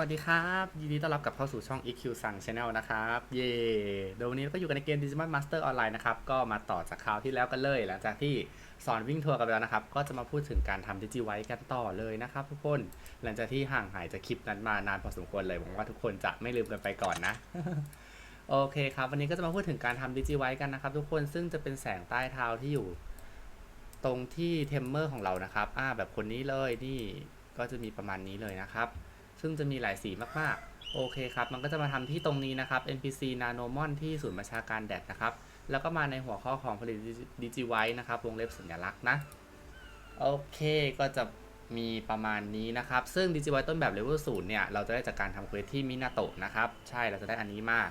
วัสดีครับ ยินดีต้อนรับกลับเข้าสู่ช่อง EQ สั่ง Channel นะครับ เย่โดยววันนี้เราก็อยู่กันในเกม Digimon Master Online นะครับ ก็มาต่อจากคราวที่แล้วกันเลย หลังจากที่สอนวิ่งทัวร์กันไปแล้วนะครับ ก็จะมาพูดถึงการทำ Digi ไว้กันต่อเลยนะครับทุกคน หลังจากที่ห่างหายจากคลิปนั้นมานานพอสมควรเลยหวังว่าทุกคนจะไม่ลืมกันไปก่อนนะ โอเคครับ วันนี้ก็จะมาพูดถึงการทำ Digi ไว้กันนะครับทุกคน ซึ่งจะเป็นแสงใต้เท้าที่อยู่ ตรงที่เทมเมอร์ของเรานะครับ อ่า แบบคนนี้เลย นี่ ก็จะมีประมาณนี้เลยนะครับ ซึ่งจะมีหลายสีมากๆ โอเคครับ มันก็จะมาทำที่ตรงนี้นะครับ NPC Nanomon ที่ศูนย์ประชาการแดดนะครับ แล้วก็มาในหัวข้อของผลิต Digi w i นะครับ วงเล็บสัญลักษณ์นะ โอเคก็จะมีประมาณนี้นะครับ ซึ่ง Digi w i ต้นแบบเลเวล0เนี่ย เราจะได้จากการทำเควสที่มินาโตะนะครับ ใช่ เราจะได้อันนี้มา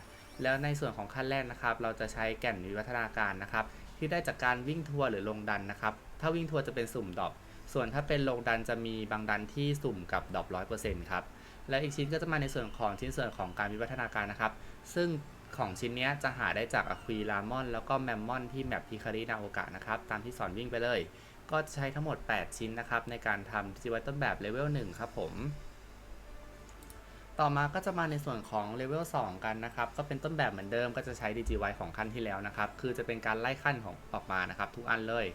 แล้วในส่วนของขั้นแรกนะครับ เราจะใช้แก่นวิวัฒนาการนะครับ ที่ได้จากการวิ่งทัวร์หรือลงดันนะครับ ถ้าวิ่งทัวร์จะเป็นสุ่มดอปส่วนถ้าเป็นลงดันจะมีบางดันที่สุ่มกับดอปร้อยเปอร์เซ็นต์ครับ และอีกชิ้นก็จะมาในส่วนของชิ้นส่วนของการวิวัฒนาการนะครับ ซึ่งของชิ้นนี้จะหาได้จากอควีลามอน แล้วก็แมมมอนที่แมปพิคารินาโอกะนะครับ ตามที่สอนวิ่งไปเลย ก็ใช้ทั้งหมด 8 ชิ้นนะครับ ในการทำจิวัตต้นแบบเลเวล1ครับผม ต่อมาก็จะมาในส่วนของเลเวล2กันนะครับ ก็เป็นต้นแบบเหมือนเดิมก็จะใช้ DGY ของขั้นที่แล้วนะครับ คือจะเป็นการไล่ขั้นของออกมานะครับ ทุกอันเลย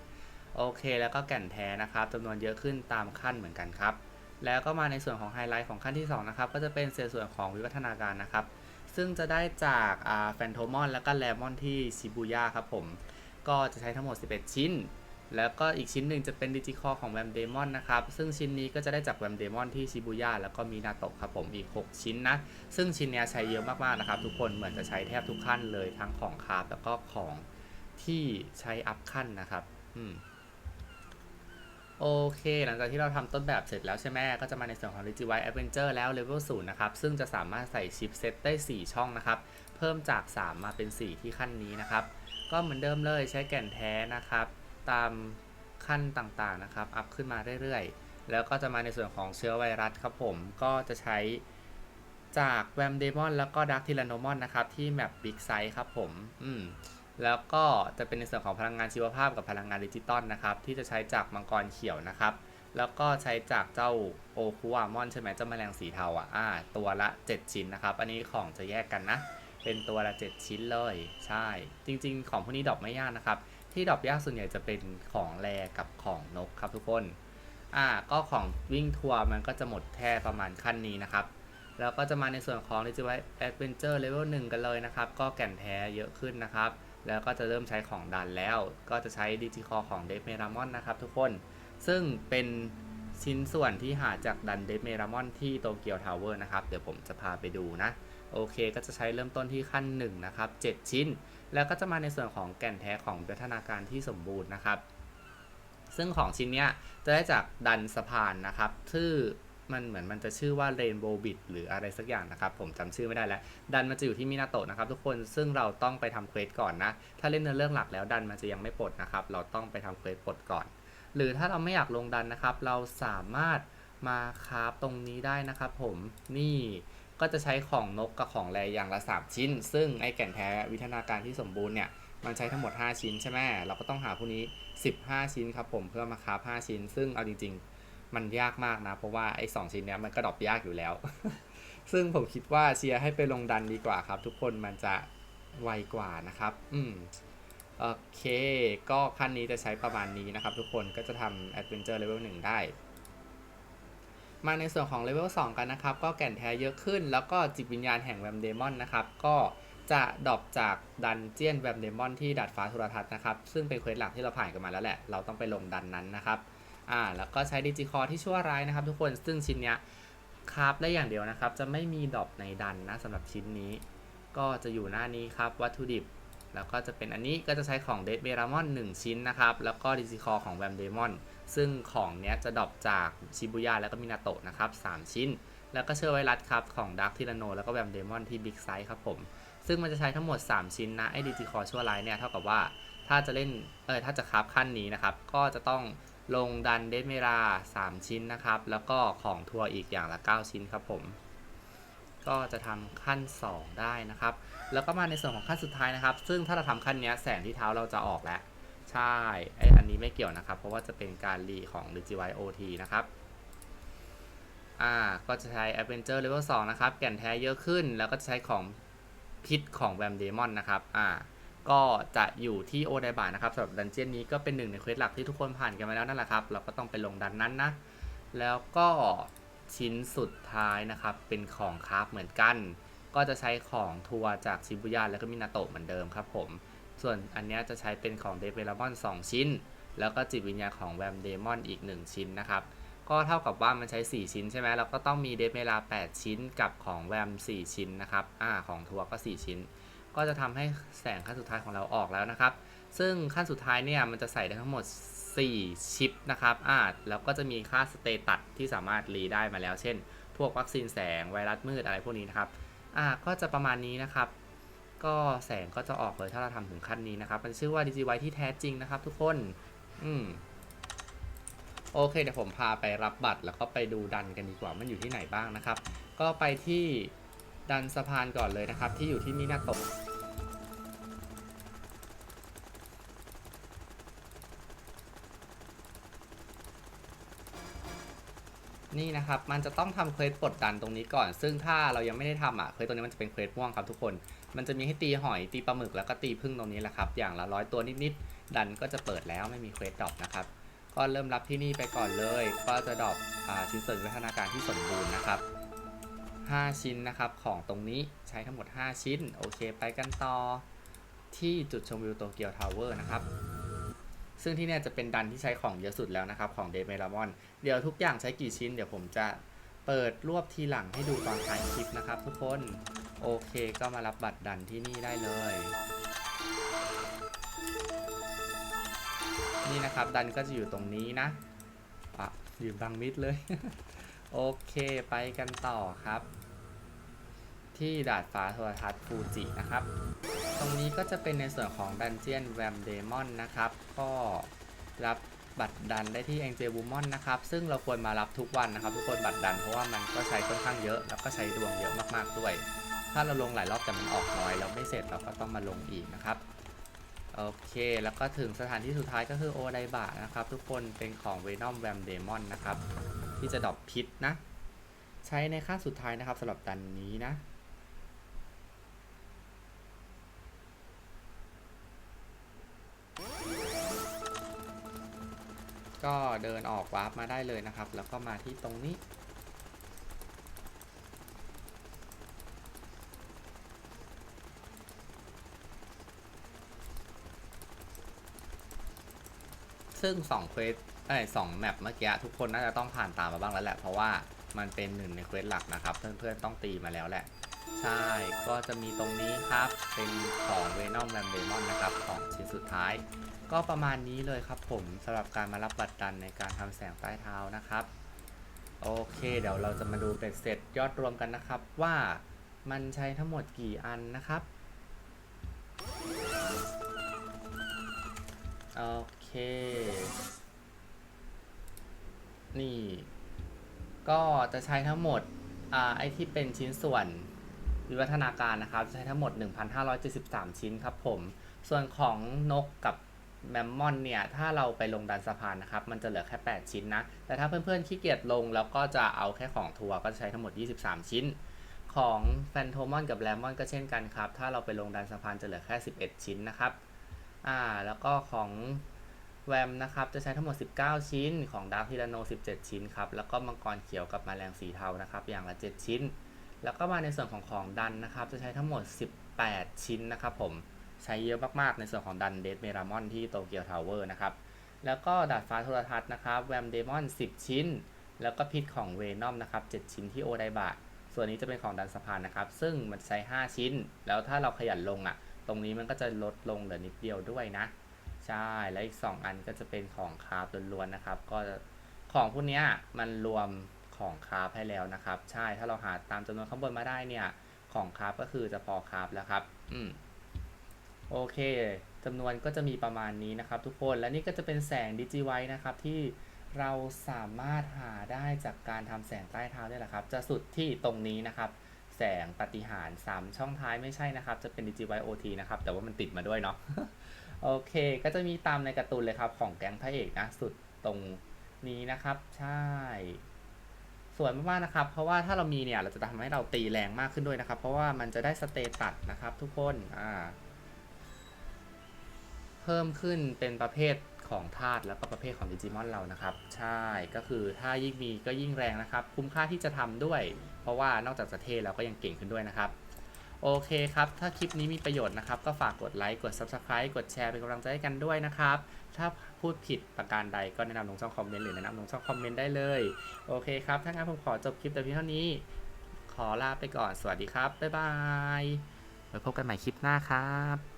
โอเค แล้วก็แก่นแท้นะครับจำนวนเยอะขึ้นตามขั้นเหมือนกันครับ แล้วก็มาในส่วนของไฮไลท์ของขั้นที่2นะครับก็จะเป็นเศษส่วนของวิวัฒนาการนะครับ ซึ่งจะได้จากแฟนโทมอนแล้วก็แลมอนที่ชิบูย่าครับผม ก็จะใช้ทั้งหมด 11 ชิ้น แล้วก็อีกชิ้นหนึ่งจะเป็นดิจิคอของแวมเดมอนนะครับ ซึ่งชิ้นนี้ก็จะได้จากแวมเดมอนที่ชิบูย่าแล้วก็มีนาโตะครับผมอีก 6 ชิ้นนะ ซึ่งชิ้นเนี้ยใช้เยอะมากๆนะครับ ทุกคนเหมือนจะใช้แทบทุกขั้นเลยทั้งของคาราฟแล้วก็ของที่ใช้อัพขั้นนะครับ อืม โอเคหลังจากที่เราทำต้นแบบเสร็จแล้วใช่ไหมก็จะมาในส่วนของ d i g i w i Adventure แล้ว Level 0นะครับ ซึ่งจะสามารถใส่ชิปเซตได้ 4 ช่องนะครับ เพิ่มจาก 3 มาเป็น 4 ที่ขั้นนี้นะครับ ก็เหมือนเดิมเลยใช้แก่นแท้นะครับ ตามขั้นต่างๆนะครับ อัพขึ้นมาเรื่อยๆ แล้วก็จะมาในส่วนของเชื้อไวรัสครับผม ก็จะใช้จากแวมเดมอนแล้วก็ดักทิลานมอนนะครับ ที่แมปบิ๊กไซส์ครับผม อืม แล้วก็จะเป็นในส่วนของพลังงานชีวภาพกับพลังงานดิจิตอลนะครับ ที่จะใช้จากมังกรเขียวนะครับ แล้วก็ใช้จากเจ้าโอคูอามอนใช่ไหมเจ้าแมลงสีเทาอะอ่าตัวละ 7 ชิ้นนะครับ อันนี้ของจะแยกกันนะ เป็นตัวละ 7 ชิ้นเลย ใช่ จริง ๆ ของพวกนี้ดรอปไม่ยากนะครับ ที่ดรอปยากส่วนใหญ่จะเป็นของแรกับของนกครับทุกคนอ่าก็ของวิ่งทัวร์มันก็จะหมดแค่ประมาณขั้นนี้นะครับแล้วก็จะมาในส่วนของ d i g i w i Adventure Level 1 กันเลยนะครับ ก็แก่นแท้เยอะขึ้นนะครับ แล้วก็จะเริ่มใช้ของดันแล้ว ก็จะใช้ดิจิคอของเดฟเมรามอนนะครับทุกคน ซึ่งเป็นชิ้นส่วนที่หาจากดันเดฟเมรามอนที่โตเกียวทาวเวอร์นะครับ เดี๋ยวผมจะพาไปดูนะ โอเค ก็จะใช้เริ่มต้นที่ขั้น1นะครับ7 ชิ้น แล้วก็จะมาในส่วนของแก่นแท้ของวิวัฒนาการที่สมบูรณ์นะครับ ซึ่งของชิ้นเนี้ยจะได้จากดันสะพานนะครับชื่อ มันเหมือนมันจะชื่อว่า Rainbow Bit หรืออะไรสักอย่างนะครับ ผมจำชื่อไม่ได้แล้ว ดันมันจะอยู่ที่มินาโตะนะครับทุกคนซึ่งเราต้องไปทำเควสก่อนนะ ถ้าเล่นเนื้อเรื่องหลักแล้วดันมันจะยังไม่ปลดนะครับ เราต้องไปทำเควสปลดก่อน หรือถ้าเราไม่อยากลงดันนะครับ เราสามารถมาคราฟตรงนี้ได้นะครับ ผมนี่ก็จะใช้ของนกกับของแรอย่างละ 3 ชิ้น ซึ่งไอแก่นแท้วิทนาการที่สมบูรณ์เนี่ยมันใช้ทั้งหมด 5 ชิ้นใช่ไหมเราก็ต้องหาพวกนี้ 15 ชิ้นครับผมเพื่อมาคราฟ5ชิ้น ซึ่งเอาจริงๆ มันยากมากนะ เพราะว่าไอ้สองชิ้นเนี้ยมันก็ดรอปยากอยู่แล้ว ซึ่งผมคิดว่าเชียร์ให้ไปลงดันดีกว่าครับ ทุกคนมันจะไวกว่านะครับ อืมโอเค ก็ขั้นนี้จะใช้ประมาณนี้นะครับ ทุกคนก็จะทำ Adventure Level 1ได้ มาในส่วนของ Level 2กันนะครับ ก็แก่นแท้เยอะขึ้น แล้วก็จิตวิญญาณแห่งแวมเดมอนนะครับ ก็จะดรอปจากดันเจียนแวมเดมอนที่ดัดฟ้าโทรทัศน์นะครับ ซึ่งเป็นเควสหลักที่เราผ่านกันมาแล้วแหละ เราต้องไปลงดันนั้นนะครับ อ่าแล้วก็ใช้ดิจิคอที่ชั่วร้ายนะครับ ทุกคนซึ่งชิ้นเนี้ยคราฟได้อย่างเดียวนะครับ จะไม่มีดอปในดันนะสำหรับชิ้นนี้ ก็จะอยู่หน้านี้ครับวัตถุดิบ แล้วก็จะเป็นอันนี้ก็จะใช้ของเดดเมรามอน1ชิ้นนะครับ แล้วก็ดิจิคอของแวมเดมอนซึ่งของเนี้ยจะดรอปจากชิบุย่าแล้วก็มินาโตะนะครับ3ชิ้น แล้วก็เชื้อไวรัสครับของดักทิลาโนแล้วก็แวมเดมอนที่บิ๊กไซส์ครับผม ซึ่งมันจะใช้ทั้งหมด 3 ชิ้นนะไอ้ดิจิคอชั่วร้ายเนี่ยเท่ากับว่าถ้าจะเล่นเออถ้าจะคราฟขั้นนี้นะครับ ก็จะต้อง ลงดันเดสเมรา 3 ชิ้นนะครับ แล้วก็ของทัวร์อีกอย่างละ 9 ชิ้นครับผม ก็จะทำขั้น 2 ได้นะครับ แล้วก็มาในส่วนของขั้นสุดท้ายนะครับ ซึ่งถ้าเราทำขั้นเนี้ยแสงที่เท้าเราจะออกแล้ว ใช่ไออันนี้ไม่เกี่ยวนะครับ เพราะว่าจะเป็นการรีของ d i g i w i OT นะครับอ่าก็จะใช้ Adventure Level 2 นะครับ แก่นแท้เยอะขึ้น แล้วก็จะใช้ของพิษของแวมเดมอนนะครับอ่า ก็จะอยู่ที่โอไดบานะครับสำหรับดันเจียนนี้ก็เป็นหนึ่งในเควสหลักที่ทุกคนผ่านกันมาแล้วนั่นแหละครับ เราก็ต้องไปลงดันนั้นนะ แล้วก็ชิ้นสุดท้ายนะครับเป็นของคราฟเหมือนกัน ก็จะใช้ของทัวร์จากชิบุย่าแล้วก็มินาโตะเหมือนเดิมครับผม ส่วนอันนี้จะใช้เป็นของเดเวลมอน2ชิ้น แล้วก็จิตวิญญาณของแวมเดมอนอีก 1 ชิ้นนะครับก็เท่ากับว่ามันใช้ 4 ชิ้นใช่ไหมแล้วก็ต้องมีเดเมลา 8 ชิ้นกับของแวม 4 ชิ้นนะครับอ่าของทัวร์ก็ 4 ชิ้น ก็จะทำให้แสงขั้นสุดท้ายของเราออกแล้วนะครับ ซึ่งขั้นสุดท้ายเนี่ยมันจะใส่ได้ทั้งหมด 4 ชิปนะครับอ่าแล้วก็จะมีค่าสเตตัสที่สามารถรีได้มาแล้ว เช่น พวกวัคซีนแสงไวรัสมืดอะไรพวกนี้นะครับอ่าก็จะประมาณนี้นะครับ ก็แสงก็จะออกเลยถ้าเราทำถึงขั้นนี้นะครับ มันชื่อว่า DGY ที่แท้จริงนะครับ ทุกคน อืมโอเคเดี๋ยวผมพาไปรับบัตรแล้วก็ไปดูดันกันดีกว่ามันอยู่ที่ไหนบ้างนะครับ ก็ไปที่ ดันสะพานก่อนเลยนะครับ ที่อยู่ที่มินาโตะนี่นะครับ มันจะต้องทำเควสปลดดันตรงนี้ก่อน ซึ่งถ้าเรายังไม่ได้ทำอะ เควสตรงนี้มันจะเป็นเควสม่วงครับทุกคน มันจะมีให้ตีหอย ตีปลาหมึก แล้วก็ตีพึ่งตรงนี้แหละครับ อย่างละร้อยตัวนิดๆ ดันก็จะเปิดแล้วไม่มีเควสดรอปนะครับ ก็เริ่มรับที่นี่ไปก่อนเลย ก็จะดรอปอชิ้นส่วนวิวัฒนาการที่สมบูรณ์นะครับ 5 ชิ้นนะครับ ของตรงนี้ใช้ทั้งหมด 5 ชิ้น โอเค ไปกันต่อที่จุดชมวิวโตเกียวทาวเวอร์นะครับ ซึ่งที่เนี่ยจะเป็นดันที่ใช้ของเยอะสุดแล้วนะครับ ของเดเมลามอน เดี๋ยวทุกอย่างใช้กี่ชิ้น เดี๋ยวผมจะเปิดรวบทีหลังให้ดูตอนท้ายคลิปนะครับทุกคน โอเคก็มารับบัตรดันที่นี่ได้เลย นี่นะครับดันก็จะอยู่ตรงนี้นะอะอยู่บังมิดเลย โอเคไปกันต่อครับ ที่ดาดฟ้าโทรทัศน์ฟูจินะครับ ตรงนี้ก็จะเป็นในส่วนของดันเจียนแวมเดมอนนะครับ ก็รับบัตรดันได้ที่ Angel Woman นะครับ ซึ่งเราควรมารับทุกวันนะครับ ทุกคนบัตรดันเพราะว่ามันก็ใช้ค่อนข้างเยอะ แล้วก็ใช้ดวงเยอะมากๆด้วย ถ้าเราลงหลายรอบแต่มันออกน้อยเราไม่เสร็จเราก็ต้องมาลงอีกนะครับ โอเค แล้วก็ถึงสถานที่สุดท้ายก็คือโอไดบะนะครับ ทุกคนเป็นของ Venom Vam Demon นะครับ ที่จะดรอปพิษนะ ใช้ในขั้นสุดท้ายนะครับสำหรับดันนี้นะ ก็เดินออกวาร์ปมาได้เลยนะครับ แล้วก็มาที่ตรงนี้ ซึ่ง2เควสไอ้สองแมปเมื่อกี้ทุกคนน่าจะต้องผ่านตามมาบ้างแล้วแหละ เพราะว่ามันเป็นหนึ่งในเควสหลักนะครับ เพื่อนๆต้องตีมาแล้วแหละ ใช่ ก็จะมีตรงนี้ครับ เป็นของเวนอมแรมเดมอนนะครับของชิ้นสุดท้าย ก็ประมาณนี้เลยครับผมสำหรับการมารับบัตรดันในการทำแสงใต้เท้านะครับ โอเค เดี๋ยวเราจะมาดูเป็นเสร็จยอดรวมกันนะครับ ว่ามันใช้ทั้งหมดกี่อันนะครับโอเค นี่ ก็จะใช้ทั้งหมดอ่าไอที่เป็นชิ้นส่วนวิวัฒนาการนะครับ ใช้ทั้งหมด 1,573 ชิ้นครับผม ส่วนของนกกับ แมมมอนเนี่ยถ้าเราไปลงดันสะพานนะครับมันจะเหลือแค่ 8 ชิ้นนะ แต่ถ้าเพื่อนๆขี้เกียจลงแล้วก็จะเอาแค่ของทัวร์ก็จะใช้ทั้งหมด 23 ชิ้น ของแฟนโทมอนกับแรมมอนก็เช่นกันครับ ถ้าเราไปลงดันสะพานจะเหลือแค่ 11 ชิ้นนะครับอ่าแล้วก็ของแวมนะครับจะใช้ทั้งหมด 19 ชิ้น ของดาร์คทิรโน 17 ชิ้นครับแล้วก็มังกรเขียวกับแมลงสีเทานะครับอย่างละ 7 ชิ้น แล้วก็มาในส่วนของของดันนะครับจะใช้ทั้งหมด 18 ชิ้นนะครับผม ใช้เยอะมากๆ ในส่วนของดันเดดเมรามอนที่โตเกียวทาวเวอร์นะครับ แล้วก็ดาดฟ้าโทรทัศน์นะครับแวมเดมอน 10 ชิ้น แล้วก็พิษของเวนอมนะครับ 7 ชิ้นที่โอไดบะส่วนนี้จะเป็นของดันสะพานนะครับ ซึ่งมันใช้ 5 ชิ้น แล้วถ้าเราขยันลงอะ ตรงนี้มันก็จะลดลงเหลือนิดเดียวด้วยนะ ใช่ แล้วอีก 2 อันก็จะเป็นของคาราฟล้วนๆนะครับ ก็ของพวกนี้มันรวมของคาราฟให้แล้วนะครับ ใช่ ถ้าเราหาตามจำนวนข้างบนมาได้เนี่ย ของคาราฟก็คือจะพอคาราฟแล้วครับ อืม โอเคจำนวนก็จะมีประมาณนี้นะครับ ทุกคนและนี่ก็จะเป็นแสงดิจิไวนะครับที่เราสามารถหาได้จากการทำแสงใต้เท้านี่แหละครับ จะสุดที่ตรงนี้นะครับ แสงปฏิหาร 3 ช่องท้ายไม่ใช่นะครับ จะเป็นดิจิไวโอทีนะครับ แต่ว่ามันติดมาด้วยเนาะโอเค ก็จะมีตามในการ์ตูนเลยครับ ของแก๊งพระเอกนะ สุดตรงนี้นะครับ ใช่สวยมากๆนะครับ เพราะว่าถ้าเรามีเนี่ยเราจะทำให้เราตีแรงมากขึ้นด้วยนะครับ เพราะว่ามันจะได้สเตตัสนะครับ ทุกคนอ่า เพิ่มขึ้นเป็นประเภทของธาตุแล้วก็ประเภทของดิจิมอนเรานะครับ ใช่ก็คือถ้ายิ่งมีก็ยิ่งแรงนะครับ คุ้มค่าที่จะทำด้วย เพราะว่านอกจากจะเท่แล้วก็ยังเก่งขึ้นด้วยนะครับ โอเคครับ ถ้าคลิปนี้มีประโยชน์นะครับ ก็ฝากกดไลค์กด Subscribe กดแชร์เป็นกำลังใจให้กันด้วยนะครับ ถ้าพูดผิดประการใดก็แนะนำลงช่องคอมเมนต์หรือแนะนำลงช่องคอมเมนต์ได้เลยโอเคครับถ้างั้นผมขอจบคลิปแต่เพียงเท่านี้ ขอลาไปก่อนสวัสดีครับบ๊ายบายไว้พบกันใหม่คลิปหน้าครับ